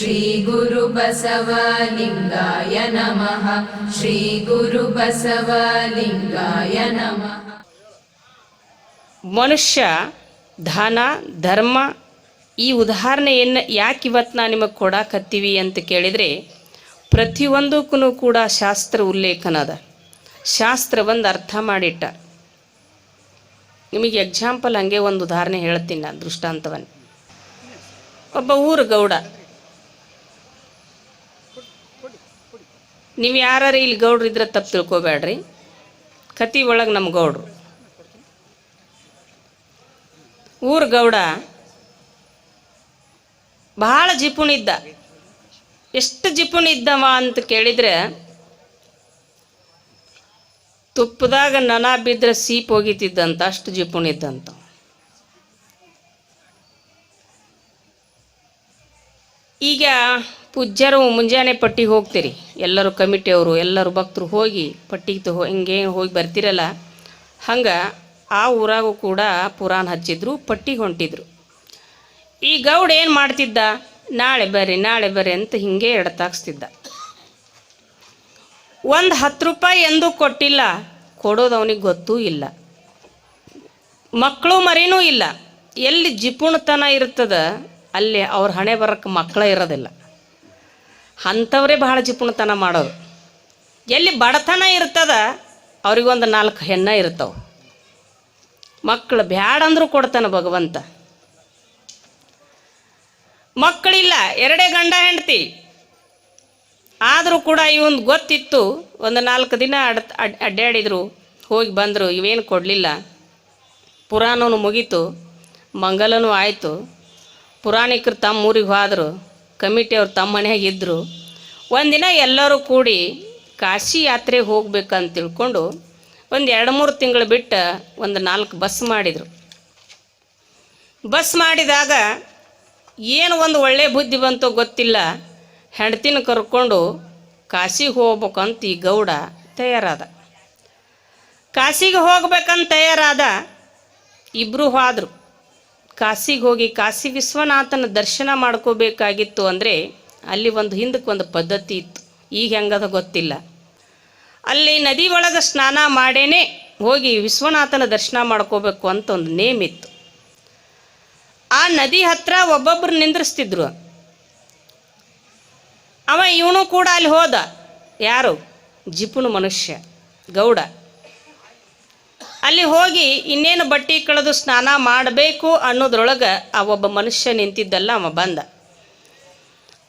श्रीगुरुबसवलिङ्गाय नमः श्रीगुरुबसवलिङ्गाय नमः ಮನುಷ್ಯ ದಾನ ಧರ್ಮ ಈ ಉದಾಹರಣೆಯನ್ನು ಯಾಕೆ ಇವತ್ತು ನಾನು ನಿಮಗೆ ಕೊಡಾಕತ್ತೀವಿ ಅಂತ ಕೇಳಿದರೆ ಪ್ರತಿಯೊಂದಕ್ಕೂ ಕೂಡ ಶಾಸ್ತ್ರ ಉಲ್ಲೇಖನ ಅದ ಶಾಸ್ತ್ರ ಒಂದು ಅರ್ಥ ಮಾಡಿಟ್ಟ ನಿಮಗೆ ಎಕ್ಸಾಂಪಲ್ ಹಂಗೆ ಒಂದು ಉದಾಹರಣೆ ಹೇಳ್ತೀನಿ ನಾನು ದೃಷ್ಟಾಂತವನ್ನು ಒಬ್ಬ ಊರು ಗೌಡ ನೀವು ಯಾರು ಇಲ್ಲಿ ಗೌಡ್ರು ಇದ್ರೆ ತಪ್ಪು ತಿಳ್ಕೊಬೇಡ್ರಿ. ಕತಿ ಒಳಗೆ ನಮ್ಮ ಗೌಡ್ರು. ಊರು ಗೌಡ ಬಹಳ ಜಿಪುಣಿದ್ದ ಎಷ್ಟು ಜಿಪುಣಿದ್ದವ ಅಂತ ಕೇಳಿದ್ರೆ, ತುಪ್ಪದಾಗ ನನ ಬಿದ್ದರೆ ಸೀಪ್ ಹೋಗಿತಿದ್ದಂತ ಅಷ್ಟು ಜಿಪುಣಿದ್ದಂತ ಈಗ ಪೂಜ್ಯರು ಮುಂಜಾನೆ ಪಟ್ಟಿಗೆ ಹೋಗ್ತೀರಿ. ಎಲ್ಲರೂ ಕಮಿಟಿಯವರು ಎಲ್ಲರೂ ಭಕ್ತರು ಹೋಗಿ ಪಟ್ಟಿಗೆ ತಗೋ ಹಿಂಗೆ ಹೋಗಿ ಬರ್ತಿರಲ್ಲ. ಹಂಗೆ ಆ ಊರಾಗೂ ಕೂಡ ಪುರಾಣ ಹಚ್ಚಿದ್ರು, ಪಟ್ಟಿಗೆ ಹೊಂಟಿದ್ರು. ಈ ಗೌಡ ಏನು ಮಾಡ್ತಿದ್ದ? ನಾಳೆ ಬರ್ರಿ ನಾಳೆ ಬರ್ರಿ ಅಂತ ಹಿಂಗೆ ಎಡತಾಕ್ಸ್ತಿದ್ದ. ಒಂದು ಹತ್ತು ರೂಪಾಯಿ ಎಂದೂ ಕೊಟ್ಟಿಲ್ಲ. ಕೊಡೋದು ಅವನಿಗೆ ಗೊತ್ತೂ ಇಲ್ಲ. ಮಕ್ಕಳು ಮರಿನೂ ಇಲ್ಲ. ಎಲ್ಲಿ ಜಿಪುಣತನ ಇರ್ತದ, ಅಲ್ಲಿ ಅವ್ರ ಹಣೆ ಬರಕ್ಕೆ ಮಕ್ಕಳೇ ಇರೋದಿಲ್ಲ. ಅಂಥವರೇ ಬಹಳ ಜಿಪುಣತನ ಮಾಡೋದು ಎಲ್ಲಿ ಬಡತನ ಇರ್ತದ, ಅವ್ರಿಗೊಂದು ನಾಲ್ಕು ಹೆಣ್ಣ ಇರ್ತಾವೆ. ಮಕ್ಕಳು ಬ್ಯಾಡ ಅಂದ್ರೂ ಕೊಡ್ತಾನೆ ಭಗವಂತ. ಮಕ್ಕಳಿಲ್ಲ, ಎರಡೇ ಗಂಡ ಹೆಂಡತಿ. ಆದರೂ ಕೂಡ ಇವನ್ ಗೊತ್ತಿತ್ತು, ಒಂದು ನಾಲ್ಕು ದಿನ ಅಡ್ ಅಡ್ ಅಡ್ಡಾಡಿದ್ರು ಹೋಗಿ ಬಂದರು, ಇವೇನು ಕೊಡಲಿಲ್ಲ. ಪುರಾಣನು ಮುಗೀತು, ಮಂಗಲನೂ ಆಯಿತು. ಪುರಾಣಿಕರು ತಮ್ಮ ಊರಿಗೆ ಹೋದರು. ಕಮಿಟಿಯವ್ರು ತಮ್ಮ ಮನೆಯಾಗ ಇದ್ದರು ಒಂದಿನ ಎಲ್ಲರೂ ಕೂಡಿ ಕಾಶಿ ಯಾತ್ರೆಗೆ ಹೋಗ್ಬೇಕಂತ ತಿಳ್ಕೊಂಡು ಒಂದು ಎರಡು ಮೂರು ತಿಂಗಳು ಬಿಟ್ಟು ಒಂದು ನಾಲ್ಕು ಬಸ್ ಮಾಡಿದರು. ಬಸ್ ಮಾಡಿದಾಗ ಏನು ಒಂದು ಒಳ್ಳೆ ಬುದ್ಧಿ ಬಂತೋ ಗೊತ್ತಿಲ್ಲ. ಹೆಂಡ್ತಿನ ಕರ್ಕೊಂಡು ಕಾಶಿಗೆ ಹೋಗ್ಬೇಕಂತ ಈ ಗೌಡ ತಯಾರಾದ. ಕಾಶಿಗೆ ಹೋಗ್ಬೇಕಂತ ತಯಾರಾದ ಇಬ್ಬರು ಹೋದರು. ಕಾಶಿಗೆ ಹೋಗಿ ಕಾಶಿ ವಿಶ್ವನಾಥನ ದರ್ಶನ ಮಾಡ್ಕೋಬೇಕಾಗಿತ್ತು ಅಂದರೆ ಅಲ್ಲಿ ಒಂದು ಹಿಂದಕ್ಕೆ ಒಂದು ಪದ್ಧತಿ ಇತ್ತು. ಈಗ ಹೆಂಗದ ಗೊತ್ತಿಲ್ಲ. ಅಲ್ಲಿ ನದಿ ಒಳಗೆ ಸ್ನಾನ ಮಾಡೇನೆ ಹೋಗಿ ವಿಶ್ವನಾಥನ ದರ್ಶನ ಮಾಡ್ಕೋಬೇಕು ಅಂತ ಒಂದು ನೇಮ್ ಇತ್ತು. ಆ ನದಿ ಹತ್ರ ಒಬ್ಬೊಬ್ಬರು ನಿಂದ್ರಿಸ್ತಿದ್ರು. ಅವ ಇವನು ಕೂಡ ಅಲ್ಲಿ ಹೋದ. ಯಾರು? ಜಿಪುನು ಮನುಷ್ಯ, ಗೌಡ. ಅಲ್ಲಿ ಹೋಗಿ ಇನ್ನೇನು ಬಟ್ಟೆ ಕಳೆದು ಸ್ನಾನ ಮಾಡಬೇಕು ಅನ್ನೋದ್ರೊಳಗೆ ಆ ಒಬ್ಬ ಮನುಷ್ಯ ನಿಂತಿದ್ದಲ್ಲ ಅವ ಬಂದ.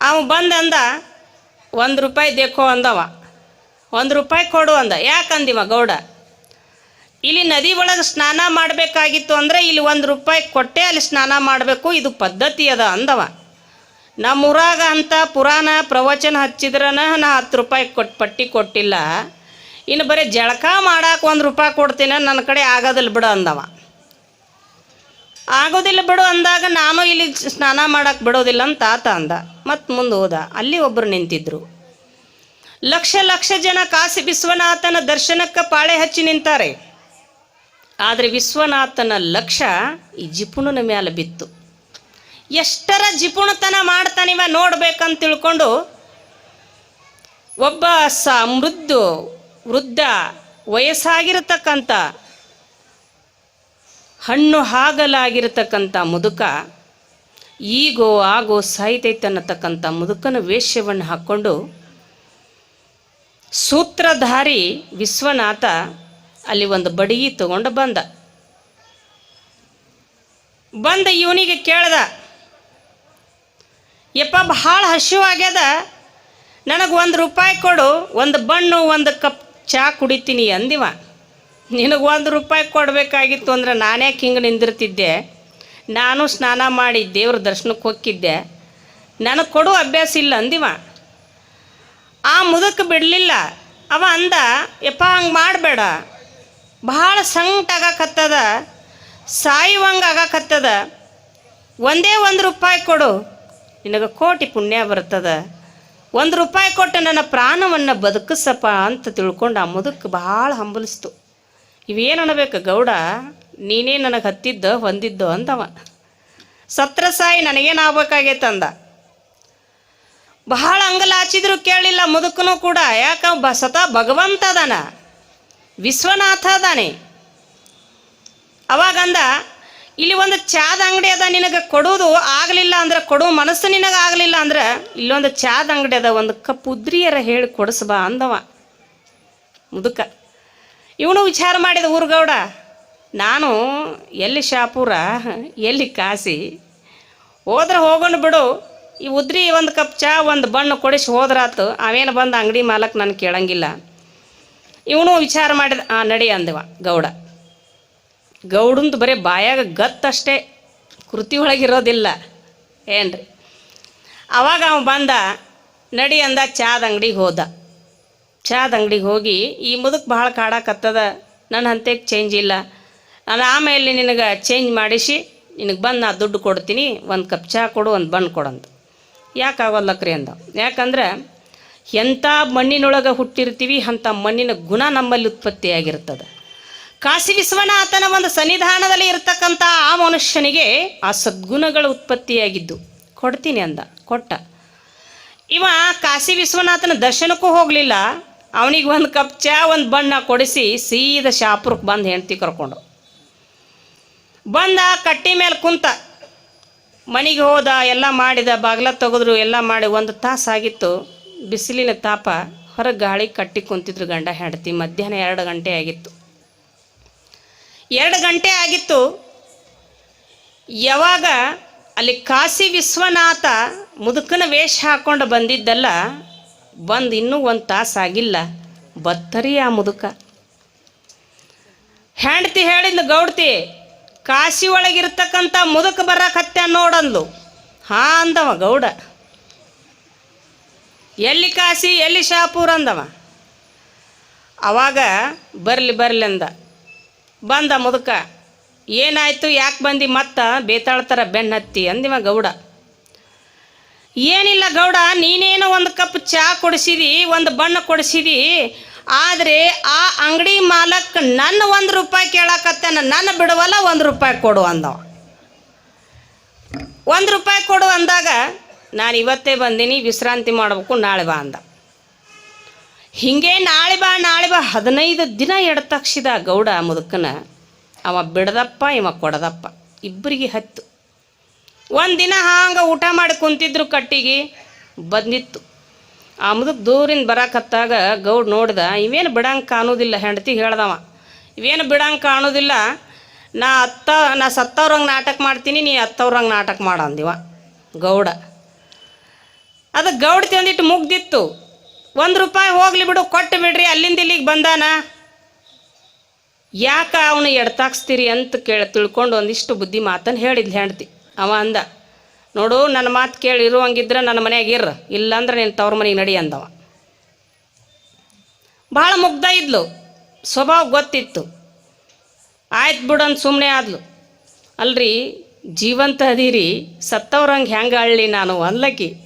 ಅವ ಬಂದಂದ ಒಂದು ರೂಪಾಯಿ ದೇಕೋ ಅಂದವ. ಒಂದು ರೂಪಾಯಿ ಕೊಡು ಅಂದ. ಯಾಕಂದಿವ ಗೌಡ? ಇಲ್ಲಿ ನದಿ ಒಳಗೆ ಸ್ನಾನ ಮಾಡಬೇಕಾಗಿತ್ತು ಅಂದರೆ ಇಲ್ಲಿ ಒಂದು ರೂಪಾಯಿ ಕೊಟ್ಟೆ ಅಲ್ಲಿ ಸ್ನಾನ ಮಾಡಬೇಕು, ಇದು ಪದ್ಧತಿ ಅದ ಅಂದವ. ನಮ್ಮೂರಾಗ ಅಂತ ಪುರಾಣ ಪ್ರವಚನ ಹಚ್ಚಿದ್ರನ ನಾ ಹತ್ತು ರೂಪಾಯಿ ಕೊಟ್ಟು ಪಟ್ಟಿ ಕೊಟ್ಟಿಲ್ಲ. ಇನ್ನು ಬರೀ ಜಳಕ ಮಾಡಕ್ಕೆ ಒಂದು ರೂಪಾಯಿ ಕೊಡ್ತೀನಿ ನನ್ನ ಕಡೆ ಆಗೋದಿಲ್ಲ ಬಿಡು ಅಂದವ. ಆಗೋದಿಲ್ಲ ಬಿಡು ಅಂದಾಗ ನಾನು ಇಲ್ಲಿ ಸ್ನಾನ ಮಾಡಕ್ಕೆ ಬಿಡೋದಿಲ್ಲ ಅಂತ ಆತ ಅಂದ. ಮತ್ತು ಮುಂದೆ ಹೋದ. ಅಲ್ಲಿ ಒಬ್ಬರು ನಿಂತಿದ್ರು. ಲಕ್ಷ ಲಕ್ಷ ಜನ ಕಾಸಿ ವಿಶ್ವನಾಥನ ದರ್ಶನಕ್ಕೆ ಪಾಳೆ ಹಚ್ಚಿ ನಿಂತಾರೆ. ಆದರೆ ವಿಶ್ವನಾಥನ ಲಕ್ಷ ಈ ಜಿಪುಣನ ಮೇಲೆ ಬಿತ್ತು. ಎಷ್ಟರ ಜಿಪುಣತನ ಮಾಡ್ತಾನಿವ ನೋಡ್ಬೇಕಂತ ತಿಳ್ಕೊಂಡು ಒಬ್ಬ ಸ ಮೃದ್ದು ವೃದ್ಧ, ವಯಸ್ಸಾಗಿರತಕ್ಕಂಥ, ಹಣ್ಣು ಹಾಗಲಾಗಿರತಕ್ಕಂಥ ಮುದುಕ, ಈಗೋ ಆಗೋ ಸಾಯ್ತೈತನ್ನತಕ್ಕಂಥ ಮುದುಕನ ವೇಷ್ಯವನ್ನು ಹಾಕ್ಕೊಂಡು ಸೂತ್ರಧಾರಿ ವಿಶ್ವನಾಥ ಅಲ್ಲಿ ಒಂದು ಬಡಗಿ ತಗೊಂಡು ಬಂದ. ಬಂದ ಇವನಿಗೆ ಕೇಳ್ದ, ಯಪ್ಪ, ಭಾಳ ಹಸಿವಾಗ್ಯದ. ನನಗೆ ಒಂದು ರೂಪಾಯಿ ಕೊಡು, ಒಂದು ಬಣ್ಣು, ಒಂದು ಕಪ್ ಚಹಾ ಕುಡಿತೀನಿ ಅಂದಿವ. ನಿನಗೆ ಒಂದು ರೂಪಾಯಿ ಕೊಡಬೇಕಾಗಿತ್ತು ಅಂದರೆ ನಾನೇ ಹಿಂಗೆ ನಿಂದಿರ್ತಿದ್ದೆ. ನಾನು ಸ್ನಾನ ಮಾಡಿ ದೇವ್ರ ದರ್ಶನಕ್ಕೆ ಹೋಗಿದ್ದೆ ನನಗೆ ಕೊಡೋ ಅಭ್ಯಾಸ ಇಲ್ಲ ಅಂದಿವ. ಆ ಮುದಕ್ಕೆ ಬಿಡಲಿಲ್ಲ. ಅವ ಅಂದ, ಯಪ್ಪ, ಹಂಗೆ ಮಾಡಬೇಡ. ಭಾಳ ಸಂಕಟ ಆಗಾಕತ್ತದ. ಸಾಯುವಂಗೆ ಆಗಾಕತ್ತದ. ಒಂದೇ ಒಂದು ರೂಪಾಯಿ ಕೊಡು. ನಿನಗೆ ಕೋಟಿ ಪುಣ್ಯ ಬರ್ತದ. ಒಂದು ರೂಪಾಯಿ ಕೊಟ್ಟು ನನ್ನ ಪ್ರಾಣವನ್ನು ಬದುಕಿಸಪ್ಪ ಅಂತ ತಿಳ್ಕೊಂಡು ಆ ಮುದುಕ್ ಭಾಳ ಹಂಬಲಿಸ್ತು. ಇವೇನು ಅನ್ನಬೇಕು ಗೌಡ? ನೀನೇ ನನಗೆ ಹತ್ತಿದ್ದ, ಹೊಂದಿದ್ದು ಅಂದವ. ಸತ್ರ ಸಾಯಿ ನನಗೇನು ಆಗ್ಬೇಕಾಗೈತೆ ಅಂದ. ಬಹಳ ಅಂಗಲಾಚಿದ್ರು ಕೇಳಿಲ್ಲ ಮುದುಕನು ಕೂಡ. ಯಾಕ? ಬ ಸತ ಭಗವಂತ ಅದಾನ. ವಿಶ್ವನಾಥ ಅದಾನೆ. ಅವಾಗಂದ ಇಲ್ಲಿ ಒಂದು ಚಾದ ಅಂಗಡಿ ಅದ, ನಿನಗೆ ಕೊಡೋದು ಆಗಲಿಲ್ಲ ಅಂದ್ರೆ, ಕೊಡೋ ಮನಸ್ಸು ನಿನಗೆ ಆಗಲಿಲ್ಲ ಅಂದ್ರೆ ಇಲ್ಲೊಂದು ಚಾದ ಅಂಗಡಿ ಅದ, ಒಂದು ಕಪ್ ಉದ್ರಿಯರ ಹೇಳಿ ಕೊಡಿಸ್ಬಾ ಅಂದವ. ಮುದುಕ. ಇವನು ವಿಚಾರ ಮಾಡಿದ ಊರ್ಗೌಡ, ನಾನು ಎಲ್ಲಿ ಶಾಪುರ, ಎಲ್ಲಿ ಕಾಸಿ, ಹೋದ್ರೆ ಹೋಗೋಣ ಬಿಡು. ಈ ಉದ್ರಿ ಒಂದು ಕಪ್ ಚಾ, ಒಂದು ಬಣ್ಣ ಕೊಡಿಸಿ ಹೋದ್ರಾತು, ಅವೇನು ಬಂದು ಅಂಗಡಿ ಮಾಲಕ್ ನಾನು ಕೇಳಂಗಿಲ್ಲ. ಇವನು ವಿಚಾರ ಮಾಡಿದ, ಆ ನಡಿ ಅಂದವ ಗೌಡ. ಗೌಡಂದು ಬರೀ ಬಾಯಾಗ ಗತ್ತಷ್ಟೇ ಕೃತಿ ಒಳಗಿರೋದಿಲ್ಲ. ಏನ್ರಿ? ಅವಾಗ ಅವ ಬಂದ, ನಡಿ ಅಂದ ಚಾದ ಅಂಗಡಿಗೆ ಹೋದ. ಚಾದ ಅಂಗಡಿಗೆ ಹೋಗಿ, ಈ ಮುದಕ್ಕೆ ಭಾಳ ಕಾಡಾಕತ್ತದ ನನ್ನ ಹಂತೆಗೆ ಚೇಂಜ್ ಇಲ್ಲ. ನಾನು ಆಮೇಲೆ ನಿನಗೆ ಚೇಂಜ್ ಮಾಡಿಸಿ, ನಿನಗೆ ಬಂದು ನಾ ದುಡ್ಡು ಕೊಡ್ತೀನಿ, ಒಂದು ಕಪ್ ಚಹಾ ಕೊಡು, ಒಂದು ಬಣ್ಣ ಕೊಡಂತ ಯಾಕಾಗೋಲ್ಲಕ್ರಿ ಅಂದ. ಯಾಕಂದ್ರೆ ಎಂಥ ಮಣ್ಣಿನೊಳಗೆ ಹುಟ್ಟಿರ್ತೀವಿ ಅಂಥ ಮಣ್ಣಿನ ಗುಣ ನಮ್ಮಲ್ಲಿ ಉತ್ಪತ್ತಿಯಾಗಿರ್ತದೆ. ಕಾಶಿ ವಿಶ್ವನಾಥನ ಒಂದು ಸನ್ನಿಧಾನದಲ್ಲಿ ಇರತಕ್ಕಂಥ ಆ ಮನುಷ್ಯನಿಗೆ ಆ ಸದ್ಗುಣಗಳು ಉತ್ಪತ್ತಿಯಾಗಿದ್ದು. ಕೊಡ್ತೀನಿ ಅಂದ, ಕೊಟ್ಟ. ಇವ ಕಾಶಿ ವಿಶ್ವನಾಥನ ದರ್ಶನಕ್ಕೂ ಹೋಗಲಿಲ್ಲ. ಅವನಿಗೆ ಒಂದು ಕಪ್ ಚಾ, ಒಂದು ಬಣ್ಣ ಕೊಡಿಸಿ ಸೀದ ಶಾಪುರಕ್ಕೆ ಬಂದು ಹೆಂಡ್ತಿ ಕರ್ಕೊಂಡು. ಬಂದ, ಕಟ್ಟಿ ಮೇಲೆ ಕುಂತ. ಮನೆಗೆ ಹೋದ, ಎಲ್ಲ ಮಾಡಿದ, ಬಾಗಿಲ ತೆಗೆದ್ರು, ಎಲ್ಲ ಮಾಡಿ ಒಂದು ತಾಸು ಆಗಿತ್ತು. ಬಿಸಿಲಿನ ತಾಪ ಹೊರಗೆ ಗಾಳಿ ಕಟ್ಟಿ ಕುಂತಿದ್ರು ಗಂಡ, ಹೆಂಡತಿ. ಮಧ್ಯಾಹ್ನ ಎರಡು ಗಂಟೆ ಆಗಿತ್ತು. ಎರಡು ಗಂಟೆ ಆಗಿತ್ತು. ಯಾವಾಗ ಅಲ್ಲಿ ಕಾಶಿ ವಿಶ್ವನಾಥ ಮುದುಕನ ವೇಷ ಹಾಕೊಂಡು ಬಂದಿದ್ದಲ್ಲ, ಬಂದು ಇನ್ನೂ ಒಂದು ತಾಸಾಗಿಲ್ಲ ಬತ್ತರಿ ಆ ಮುದುಕ. ಹೆಂಡ್ತಿ ಹೇಳಿದ್ಲು, ಗೌಡ್ತಿ, ಕಾಶಿ ಒಳಗಿರ್ತಕ್ಕಂಥ ಮುದುಕ ಬರಕತ್ತ ನೋಡಂದ್ಲು. ಹಾ ಅಂದವ ಗೌಡ. ಎಲ್ಲಿ ಕಾಶಿ, ಎಲ್ಲಿ ಶಾಪೂರ್ ಅಂದವ. ಅವಾಗ ಬರಲಿ ಬರಲಿ ಅಂದ. ಬಂದ ಮುದುಕ, ಏನಾಯ್ತು, ಯಾಕೆ ಬಂದು ಮತ್ತೆ ಬೇತಾಳ್ತಾರ ಬೆನ್ನತ್ತಿ ಅಂದಿವ ಗೌಡ. ಏನಿಲ್ಲ ಗೌಡ, ನೀನೇನೋ ಒಂದು ಕಪ್ ಚಹಾ ಕೊಡಿಸಿದಿ, ಒಂದು ಬಣ್ಣ ಕೊಡಿಸಿದಿ, ಆದರೆ ಆ ಅಂಗಡಿ ಮಾಲಕ್ ನನ್ನ ಒಂದು ರೂಪಾಯಿ ಕೇಳಕತ್ತಾನ, ನನ್ನ ಬಿಡವಲ್ಲ ಒಂದು ರೂಪಾಯಿ ಕೊಡು ಅಂದವ. ಒಂದು ರೂಪಾಯಿ ಕೊಡು ಅಂದಾಗ, ನಾನು ಇವತ್ತೇ ಬಂದೀನಿ, ವಿಶ್ರಾಂತಿ ಮಾಡಬೇಕು, ನಾಳೆ ಬಾ ಅಂದ. ಹಿಂಗೆ ನಾಳೆ ಬಾ ನಾಳೆ ಬಾ, ಹದಿನೈದು ದಿನ ಎಡತಕ್ಷಿದ ಗೌಡ ಮುದುಕನ. ಅವ ಬಿಡದಪ್ಪ, ಇವ ಕೊಡದಪ್ಪ. ಇಬ್ಬರಿಗೆ ಹತ್ತು. ಒಂದು ದಿನ ಹಾಂಗೆ ಊಟ ಮಾಡಿ ಕುಂತಿದ್ರು ಕಟ್ಟಿಗೆ, ಬಂದಿತ್ತು. ಆ ಮುದುಕ್ ದೂರಿಂದ ಬರಾಕತ್ತಾಗ ಗೌಡ್ ನೋಡ್ದ, ಇವೇನು ಬಿಡಂಗೆ ಕಾಣೋದಿಲ್ಲ ಹೆಂಡತಿ, ಹೇಳ್ದವ. ಇವೇನು ಬಿಡಂಗೆ ಕಾಣೋದಿಲ್ಲ, ನಾ ಅತ್ತ ನಾ ಸತ್ತವ್ರಂಗೆ ನಾಟಕ ಮಾಡ್ತೀನಿ, ನೀ ಹತ್ತವ್ರಂಗೆ ನಾಟಕ ಮಾಡ, ಅಂದಿವ ಗೌಡ. ಅದು ಗೌಡ ತಂದಿಟ್ಟು ಮುಗ್ದಿತ್ತು. ಒಂದು ರೂಪಾಯಿ ಹೋಗ್ಲಿ ಬಿಡು, ಕೊಟ್ಟು ಬಿಡ್ರಿ, ಅಲ್ಲಿಂದ ಇಲ್ಲಿಗೆ ಬಂದಾನ? ಯಾಕ ಅವನು ಎಡ್ತಾಕ್ಸ್ತೀರಿ ಅಂತ ಕೇಳಿ, ತಿಳ್ಕೊಂಡು ಒಂದಿಷ್ಟು ಬುದ್ಧಿ ಮಾತನ್ನು ಹೇಳಿದ್ಲು ಹೆಂಡ್ತಿ. ಅವ ಅಂದ, ನೋಡು, ನನ್ನ ಮಾತು ಕೇಳಿ ಇರುವಂಗಿದ್ರೆ ನನ್ನ ಮನೆಯಾಗೆ ಇರ್ರ, ಇಲ್ಲಾಂದ್ರೆ ನೀನು ತವ್ರ ಮನೆಗೆ ನಡಿ ಅಂದವ. ಭಾಳ ಮುಗ್ಧ ಇದ್ಲು, ಸ್ವಭಾವ ಗೊತ್ತಿತ್ತು. ಆಯ್ತು ಬಿಡಂತ ಸುಮ್ಮನೆ ಆದ್ಲು. ಅಲ್ರಿ, ಜೀವಂತ ಅದೀರಿ, ಸತ್ತವ್ರಂಗೆ ಹೆಂಗೆ ಅಳ್ಳಿ ನಾನು ಅನ್ಲಕ್ಕಿ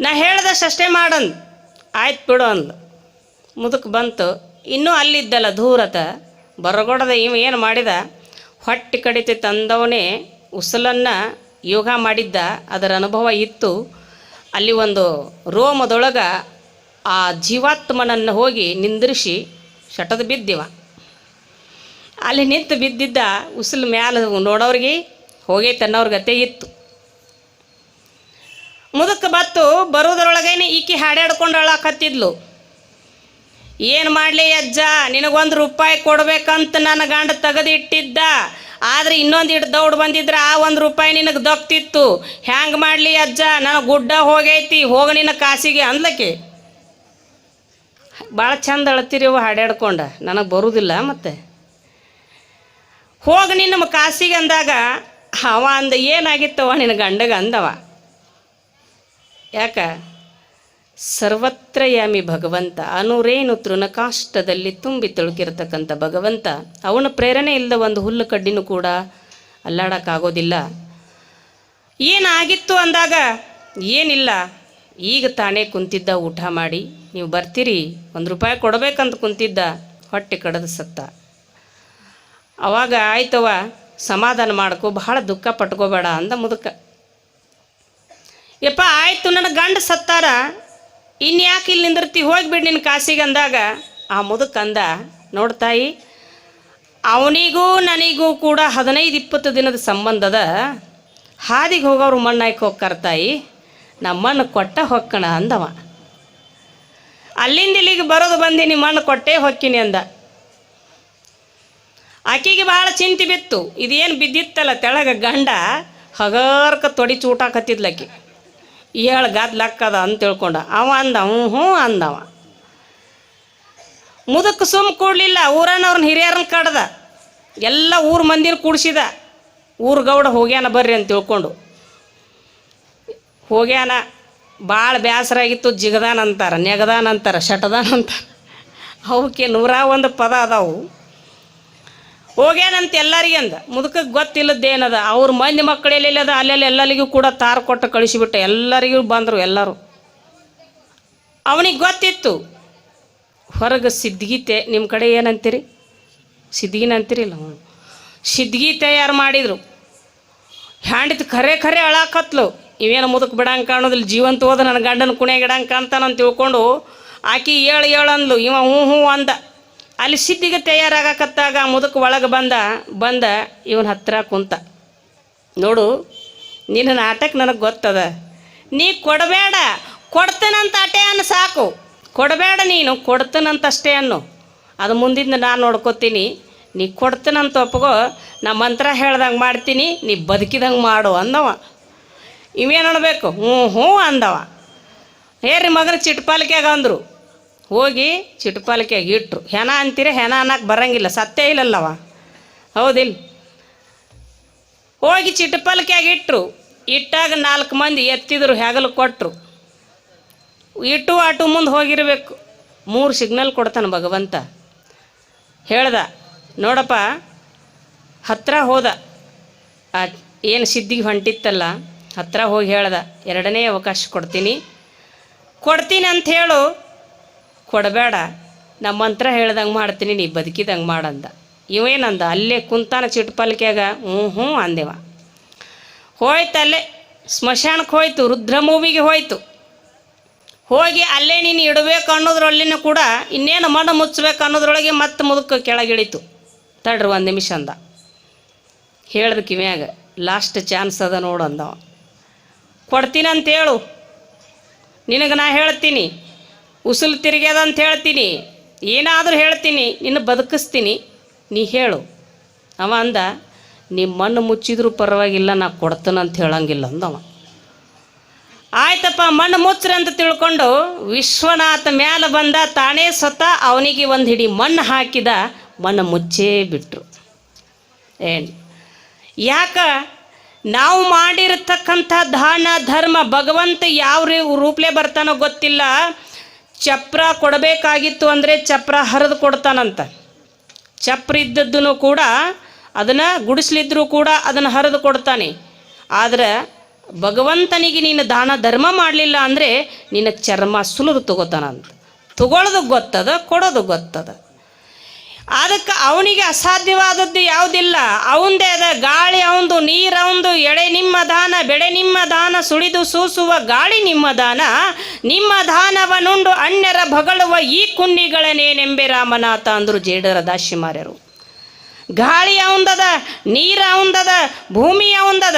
ನಾ ಹೇಳ್ದಷ್ಟೇ ಮಾಡಂದ್. ಆಯ್ತು ಬಿಡು ಅಂದ. ಮುದುಕ್ ಬಂತು. ಇನ್ನೂ ಅಲ್ಲಿದ್ದಲ್ಲ ದೂರತ. ಬರಗೊಡದ ಇವ ಏನು ಮಾಡಿದ? ಹೊಟ್ಟೆ ಕಡಿತ ತಂದವನೇ ಉಸಲನ್ನು ಯೋಗ ಮಾಡಿದ್ದ. ಅದರ ಅನುಭವ ಇತ್ತು. ಅಲ್ಲಿ ಒಂದು ರೋಮದೊಳಗೆ ಆ ಜೀವಾತ್ಮನನ್ನು ಹೋಗಿ ನಿಂದ್ರಿಸಿ ಶಟದ ಬಿದ್ದಿವ. ಅಲ್ಲಿ ನಿಂತು ಬಿದ್ದಿದ್ದ ಉಸಿಲು ಮ್ಯಾಲ ನೋಡೋರಿಗೆ ಹೋಗೈತೆ ಅನ್ನೋರ್ಗತೆ ಇತ್ತು. ಮುದುಕ ಬತ್ತು ಬರೋದ್ರೊಳಗೇನೆ ಈಕಿ ಹಾಡಾಡ್ಕೊಂಡು ಅಳಾಕತ್ತಿದ್ಲು. ಏನು ಮಾಡಲಿ ಅಜ್ಜ, ನಿನಗೊಂದು ರೂಪಾಯಿ ಕೊಡ್ಬೇಕಂತ ನನ್ನ ಗಂಡ ತೆಗೆದಿಟ್ಟಿದ್ದ. ಆದ್ರೆ ಇನ್ನೊಂದು ಇಟ್ಟು ದೌಡ್ ಬಂದಿದ್ರೆ ಆ ಒಂದು ರೂಪಾಯಿ ನಿನಗೆ ದೊಕ್ತಿತ್ತು. ಹ್ಯಾಂಗೆ ಮಾಡಲಿ ಅಜ್ಜ ನನಗೆ ಗುಡ್ಡ ಹೋಗೈತಿ, ಹೋಗ ನಿನ್ನ ಕಾಸಿಗೆ ಅಂದ್ಲಕ್ಕೆ ಭಾಳ ಚಂದ ಅಳತಿರಿ ಅವ ಹಾಡ್ಯಾಡ್ಕೊಂಡ, ನನಗೆ ಬರುವುದಿಲ್ಲ ಮತ್ತೆ. ಹೋಗಿ ನಿನ್ನ ಕಾಸಿಗೆ ಅಂದಾಗ, ಅವ ಅಂದ ಏನಾಗಿತ್ತವ ನಿನ್ನ ಗಂಡಗ? ಅಂದವ. ಯಾಕ? ಸರ್ವತ್ರ ಯಾಮಿ ಭಗವಂತ ಅನುರೇನು ತೃಣಕಾಷ್ಟದಲ್ಲಿ ತುಂಬಿ ತುಳುಕಿರತಕ್ಕಂಥ ಭಗವಂತ, ಅವನ ಪ್ರೇರಣೆ ಇಲ್ಲದ ಒಂದು ಹುಲ್ಲು ಕಡ್ಡಿನೂ ಕೂಡ ಅಲ್ಲಾಡೋಕ್ಕಾಗೋದಿಲ್ಲ. ಏನಾಗಿತ್ತು ಅಂದಾಗ? ಏನಿಲ್ಲ. ಈಗ ತಾನೇ ಕುಂತಿದ್ದ ಊಟ ಮಾಡಿ, ನೀವು ಬರ್ತೀರಿ, ಒಂದು ರೂಪಾಯಿ ಕೊಡಬೇಕಂತ ಕುಂತಿದ್ದ, ಹೊಟ್ಟೆ ಕಡದ ಸತ್ತ. ಅವಾಗ ಆಯ್ತವ ಸಮಾಧಾನ ಮಾಡ್ಕೋ, ಬಹಳ ದುಃಖ ಪಟ್ಕೋಬೇಡ ಅಂದ ಮುದುಕ. ಯಪ್ಪ, ಆಯಿತು, ನನ್ನ ಗಂಡ ಸತ್ತಾರ. ಇನ್ಯಾಕೆ ಇಲ್ಲಿ ನಿಂದಿರ್ತಿ? ಹೋಗ್ಬಿಡಿ ನಿನ್ನ ಕಾಸಿಗೆ ಅಂದಾಗ. ಆ ಮುದುಕ ಅಂದ ನೋಡ್ತಾಯಿ ಅವನಿಗೂ ನನಗೂ ಕೂಡ ಹದಿನೈದು ಇಪ್ಪತ್ತು ದಿನದ ಸಂಬಂಧದ ಹಾದಿಗೆ ಹೋಗೋರು ಮಣ್ಣು ಹಾಕಿ ಹೋಗ್ತಾರ ತಾಯಿ ನಮ್ಮ ಮಣ್ಣು ಕೊಟ್ಟ ಹೊಕ್ಕಣ ಅಂದವ. ಅಲ್ಲಿಂದ ಇಲ್ಲಿಗೆ ಬರೋದು ಬಂದೀನಿ ಮಣ್ಣು ಕೊಟ್ಟೇ ಹೊಕ್ಕಿನಿ ಅಂದ. ಆಕಿಗೆ ಭಾಳ ಚಿಂತೆ ಬಿತ್ತು. ಇದೇನು ಬಿದ್ದಿತ್ತಲ್ಲ ತೆಳಗ ಗಂಡ, ಹಗರ್ಕ ತೊಡಿ ಚೂಟಾಕತ್ತಿದ್ಲಕ್ಕಿ ಏಳು ಗದ್ಲಕ್ಕದ ಅಂತ ತಿಳ್ಕೊಂಡ. ಅವ ಅಂದ ಹ್ಞೂ ಅಂದವ. ಮುದಕ್ಕೆ ಸುಮ್ ಕೂಡಲಿಲ್ಲ ಊರನವ್ರನ್ನ ಹಿರಿಯರನ್ನ ಕಡ್ದ. ಎಲ್ಲ ಊರ ಮಂದಿನ ಕೂಡಿಸಿದ. ಊರು ಗೌಡ ಹೋಗ್ಯಾನ ಬರ್ರಿ ಅಂತ ತಿಳ್ಕೊಂಡು. ಹೋಗ್ಯಾನ ಭಾಳ ಬೇಸರ ಆಗಿತ್ತು ಜಿಗದಾನ ಅಂತಾರೆ ನೆಗದಾನ ಅಂತಾರೆ ಶಟದಾನ ಅಂತಾರೆ ಅವಕ್ಕೆ ನೂರ ಒಂದು ಪದ ಅದಾವು. ಹೋಗ್ಯಾನಂತ ಎಲ್ಲರಿಗೆ ಅಂದ. ಮುದುಕಕ್ಕೆ ಗೊತ್ತಿಲ್ಲದ್ದೇನದ? ಅವ್ರ ಮಂದಿ ಮಕ್ಕಳು ಎಲ್ಲೆಲ್ಲದ? ಅಲ್ಲೆಲ್ಲ ಎಲ್ಲರಿಗೂ ಕೂಡ ತಾರು ಕೊಟ್ಟು ಕಳಿಸಿಬಿಟ್ಟ. ಎಲ್ಲರಿಗೂ ಬಂದರು, ಎಲ್ಲರೂ. ಅವನಿಗೆ ಗೊತ್ತಿತ್ತು. ಹೊರಗೆ ಸಿದ್ಧಗೀತೆ ನಿಮ್ಮ ಕಡೆ ಏನಂತೀರಿ? ಸಿದ್ಗಿನ ಅಂತೀರಿಲ್ಲ ಅವನು. ಸಿದ್ಗಿ ತಯಾರು ಮಾಡಿದರು? ಹ್ಯಾಂಡಿತ್ ಖರೆ ಖರೆ ಅಳಾಕತ್ಲು. ಇವೇನು ಮುದುಕ್ ಬಿಡಂಗ ಕಾಣೋದಿಲ್ಲ. ಜೀವಂತ ಹೋದ ನನ್ನ ಗಂಡನ ಕುಣಿಯಾಗ ಇಡಂಗೆ ಕಾಣ್ತಾನಂತ ತಿಳ್ಕೊಂಡು ಆಕಿ ಏಳು ಏಳು ಅಂದ್ಲು. ಇವ ಹ್ಞೂ ಹ್ಞೂ ಅಂದ. ಅಲ್ಲಿ ಸಿದ್ಧಿಗೆ ತಯಾರಾಗಕತ್ತಾಗ ಮುದುಕ ಒಳಗೆ ಬಂದ ಬಂದ ಇವನ ಹತ್ರ ಕುಂತ. ನೋಡು, ನಿನ್ನ ನಾಟಕ ನನಗೆ ಗೊತ್ತದ. ನೀ ಕೊಡಬೇಡ, ಕೊಡ್ತೇನಂತ ಅಟೆ ಅನ್ನು ಸಾಕು. ಕೊಡಬೇಡ ನೀನು, ಕೊಡ್ತೇನಂತಷ್ಟೇ ಅನ್ನು. ಅದು ಮುಂದಿಂದ ನಾನು ನೋಡ್ಕೋತೀನಿ. ನೀ ಕೊಡ್ತೇನಂತ ಒಪ್ಪಗೋ, ನಾ ಮಂತ್ರ ಹೇಳ್ದಂಗೆ ಮಾಡ್ತೀನಿ, ನೀ ಬದುಕಿದಂಗೆ ಮಾಡು ಅಂದವ. ಇವೇನು ಅನ್ಬೇಕು? ಹ್ಞೂ ಹ್ಞೂ ಅಂದವ. ಏರಿ ಮಗನ ಚಿಟ್ಪಾಲಿಕೆಯಾಗ ಅಂದರು? ಹೋಗಿ ಚಿಟುಪಾಲಕಿಯಾಗಿ ಇಟ್ಟರು ಹೆಣ ಅಂತೀರಿ, ಹೆಣ ಅನ್ನಕ್ಕೆ ಬರಂಗಿಲ್ಲ. ಸತ್ಯ ಇಲ್ಲಲ್ಲವ. ಹೌದಿಲ್ಲ ಹೋಗಿ ಚಿಟುಪಾಲಕಿಯಾಗಿ ಇಟ್ಟರು ಇಟ್ಟಾಗ ನಾಲ್ಕು ಮಂದಿ ಎತ್ತಿದ್ರು, ಹೆಗಲು ಕೊಟ್ಟರು ಇಟ್ಟು ಆಟು ಮುಂದೆ ಹೋಗಿರಬೇಕು. ಮೂರು ಸಿಗ್ನಲ್ ಕೊಡ್ತಾನೆ ಭಗವಂತ. ಹೇಳ್ದ, ನೋಡಪ್ಪ ಹತ್ತಿರ ಹೋದ. ಏನು ಸಿದ್ಧಿಗೆ ಹೊಂಟಿತ್ತಲ್ಲ? ಹತ್ತಿರ ಹೋಗಿ ಹೇಳ್ದ, ಎರಡನೇ ಅವಕಾಶ ಕೊಡ್ತೀನಿ. ಕೊಡ್ತೀನಿ ಅಂತ ಹೇಳು ಕೊಡಬೇಡ. ನಮ್ಮ ಮಂತ್ರ ಹೇಳ್ದಂಗೆ ಮಾಡ್ತೀನಿ, ನೀ ಬದುಕಿದಂಗೆ ಮಾಡಂದ. ಇವೇನಂದ? ಅಲ್ಲೇ ಕುಂತಾನ ಚಿಟ್ಪಾಲಿಕೆಯಾಗ? ಹ್ಞೂ ಹ್ಞೂ ಅಂದೆವ. ಹೋಯ್ತಲ್ಲೇ ಸ್ಮಶಾನಕ್ಕೆ ಹೋಯ್ತು, ರುದ್ರ ಮೂವಿಗೆ ಹೋಯ್ತು. ಹೋಗಿ ಅಲ್ಲೇ ನೀನು ಇಡಬೇಕು ಅನ್ನೋದ್ರಲ್ಲಿನ ಕೂಡ ಇನ್ನೇನು ಮನ ಮುಚ್ಚಬೇಕು ಅನ್ನೋದ್ರೊಳಗೆ ಮತ್ತೆ ಮುದುಕ ಕೆಳಗಿಳಿತು. ತಡ್ರಿ ಒಂದು ನಿಮಿಷ ಅಂದ. ಹೇಳ್ದ ಕಿವ್ಯಾಗ ಲಾಸ್ಟ್ ಚಾನ್ಸ್ ಅದ ನೋಡು ಅಂದವ. ಕೊಡ್ತೀನಂತೇಳು. ನಿನಗೆ ನಾ ಹೇಳ್ತೀನಿ. ಉಸುಲು ತಿರುಗ್ಯದ ಅಂತ ಹೇಳ್ತೀನಿ. ಏನಾದರೂ ಹೇಳ್ತೀನಿ, ನಿನ್ನ ಬದುಕಿಸ್ತೀನಿ, ನೀ ಹೇಳು. ಅವ ಅಂದ ನಿಮ್ಮ ಮಣ್ಣು ಮುಚ್ಚಿದ್ರೂ ಪರವಾಗಿಲ್ಲ, ನಾ ಅಂತ ಹೇಳಂಗಿಲ್ಲ ಅಂದವ. ಆಯ್ತಪ್ಪ, ಮಣ್ಣು ಮುಚ್ಚ್ರಿ ಅಂತ ತಿಳ್ಕೊಂಡು ವಿಶ್ವನಾಥ ಮ್ಯಾಲೆ ಬಂದ ತಾನೇ ಸತ ಅವನಿಗೆ ಒಂದು ಹಿಡಿ ಮಣ್ಣು ಹಾಕಿದ, ಮಣ್ಣು ಮುಚ್ಚೇ ಬಿಟ್ರು. ಏನು? ಯಾಕ? ನಾವು ಮಾಡಿರತಕ್ಕಂಥ ದಾನ, ಧರ್ಮ, ಭಗವಂತ ಯಾವ ರೂಪ್ಲೆ ಬರ್ತಾನೋ ಗೊತ್ತಿಲ್ಲ. ಚಪ್ರ ಕೊಡಬೇಕಾಗಿತ್ತು ಅಂದರೆ ಚಪ್ರ ಹರಿದು ಕೊಡ್ತಾನಂತ. ಚಪ್ರ ಇದ್ದದ್ದು ಕೂಡ ಅದನ್ನು ಗುಡಿಸ್ಲಿದ್ರು ಕೂಡ ಅದನ್ನು ಹರಿದು ಕೊಡ್ತಾನೆ. ಆದರೆ ಭಗವಂತನಿಗೆ ನೀನು ದಾನ ಧರ್ಮ ಮಾಡಲಿಲ್ಲ ಅಂದರೆ ನಿನ್ನ ಚರ್ಮ ಸುಲಿದು ತಗೋತಾನಂತ. ತಗೊಳ್ಳೋದು ಗೊತ್ತದ, ಕೊಡೋದು ಗೊತ್ತದ. ಅದಕ್ಕೆ ಅವನಿಗೆ ಅಸಾಧ್ಯವಾದದ್ದು ಯಾವುದಿಲ್ಲ. ಅವಂದೇ ಅದ ಗಾಳಿ ಅವಂದು, ನೀರು ಅವಂದು, ಎಡೆ ನಿಮ್ಮ ದಾನ ಬೆಳೆ ನಿಮ್ಮ ದಾನ, ಸುಳಿದು ಸೂಸುವ ಗಾಳಿ ನಿಮ್ಮ ದಾನ. ನಿಮ್ಮ ದಾನವನುಂಡು ಅಣ್ಯರ ಭಗಳುವ ಈ ಕುನ್ನಿಗಳನೇನೆಂಬೆ ರಾಮನಾಥ ಅಂದರು ಜೇಡರ ದಾಶಿಮಾರ್ಯರು ಗಾಳಿ ಅವಂದದ, ನೀರು ಅವಂದದ, ಭೂಮಿ ಅವಂದದ.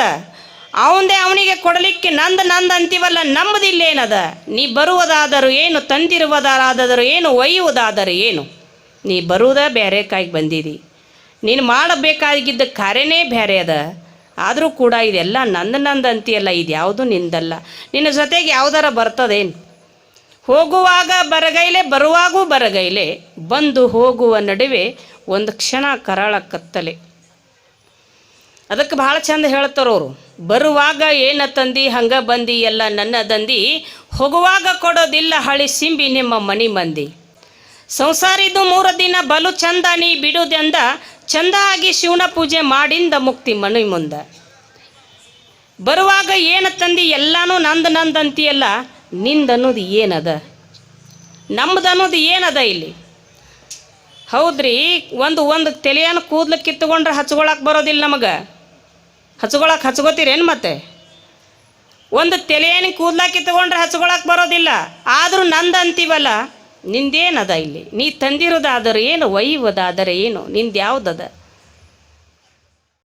ಅವಂದೇ ಅವನಿಗೆ ಕೊಡಲಿಕ್ಕೆ ನಂದ ನಂದ ಅಂತೀವಲ್ಲ, ನಂಬದಿಲ್ಲೇನದ? ನೀ ಬರುವುದಾದರೂ ಏನು ತಂದಿರುವುದಾದರೂ ಏನು, ಒಯ್ಯುವುದಾದರೂ ಏನು? ನೀ ಬರುವುದ ಬೇರೆ ಕಾಯಿಗೆ ಬಂದಿದ್ದಿ ನೀನು ಮಾಡಬೇಕಾಗಿದ್ದ ಕಾರ್ಯನೇ ಬೇರೆ ಅದ. ಆದರೂ ಕೂಡ ಇದೆಲ್ಲ ನಂದು ನಂದು ಅಂತೀಯಲ್ಲ ಇದು ಯಾವುದು ನಿಂದಲ್ಲ. ನಿನ್ನ ಜೊತೆಗೆ ಯಾವುದಾರ ಬರ್ತದೇನು? ಹೋಗುವಾಗ ಬರಗೈಲೆ, ಬರುವಾಗೂ ಬರಗೈಲೆ, ಬಂದು ಹೋಗುವ ನಡುವೆ ಒಂದು ಕ್ಷಣ ಕರಾಳ ಕತ್ತಲೆ. ಅದಕ್ಕೆ ಭಾಳ ಚಂದ ಹೇಳ್ತಾರವರು ಬರುವಾಗ ಏನ ತಂದಿ, ಹಂಗ ಬಂದಿ ಎಲ್ಲ ನನ್ನ ದಂದಿ ಹೋಗುವಾಗ ಕೊಡೋದಿಲ್ಲ ಹಳಿ ಸಿಂಬಿ ನಿಮ್ಮ ಮನಿ ಮಂದಿ. ಸಂಸಾರಿದ್ದು ಮೂರು ದಿನ ಬಲು ಚಂದ ನೀ ಬಿಡುದೆಂದ ಚಂದ ಆಗಿ ಶಿವನ ಪೂಜೆ ಮಾಡಿಂದ ಮುಕ್ತಿ ಮನಿ ಮುಂದ. ಬರುವಾಗ ಏನು ತಂದಿ ಎಲ್ಲಾನು ನಂದು ನಂದು ಅಂತೀಯಲ್ಲ ನಿಂದ ಅನ್ನೋದು ಏನದ? ನಮ್ದನ್ನೋದು ಏನದ ಇಲ್ಲಿ? ಹೌದ್ರಿ, ಒಂದು ಒಂದು ತಲೆಯನ್ನು ಕೂದ್ಲಕ್ಕೆ ಕಿತ್ತುಕೊಂಡ್ರೆ ಹಚ್ಕೊಳಕ್ಕೆ ಬರೋದಿಲ್ಲ ನಮಗೆ. ಹಚ್ಕೊಳಕ್ಕೆ ಹಚ್ಕೋತೀರೇನು ಮತ್ತೆ? ಒಂದು ತಲೆಯನ್ನು ಕೂದ್ಲಾಕಿ ಕಿತ್ತುಕೊಂಡ್ರೆ ಹಚ್ಕೊಳಕ್ ಬರೋದಿಲ್ಲ. ಆದರೂ ನಂದು ಅಂತೀವಲ್ಲ ನಿಂದೇನದ ಇಲ್ಲಿ? ನೀ ತಂದಿರೋದಾದರೆ ಏನು ಒಯ್ಯುವುದಾದರೆ ಏನು? ನಿಂದು ಯಾವುದದ